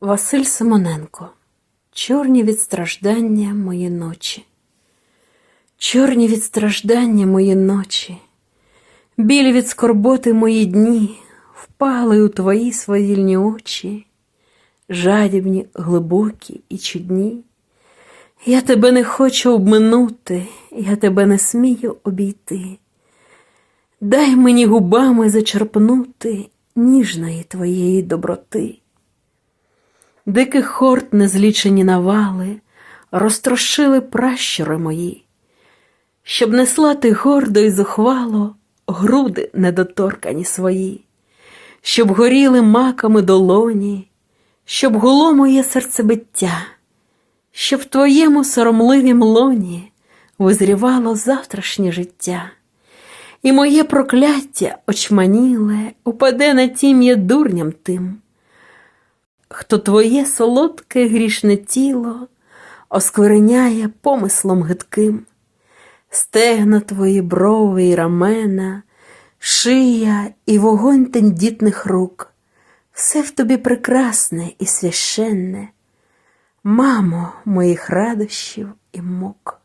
Василь Симоненко. Чорні від страждання мої ночі. Чорні від страждання мої ночі, білі від скорботи мої дні, впали у твої свавільні очі, жадібні, глибокі і чудні. Я тебе не хочу обминути, я тебе не смію обійти. Дай мені губами зачерпнути ніжної твоєї доброти. Диких хорд незлічені навали розтрощили пращури мої, щоб несла ти гордо й зухвало груди недоторкані свої, щоб горіли маками долоні, щоб гуло моє серцебиття, щоб в твоєму соромливім лоні визрівало завтрашнє життя. І моє прокляття очманіле упаде на тім'я дурням тим, хто твоє солодке грішне тіло оскверняє помислом гидким, стегна твої брови і рамена, шия і вогонь тендітних рук, все в тобі прекрасне і священне, мамо моїх радощів і мук.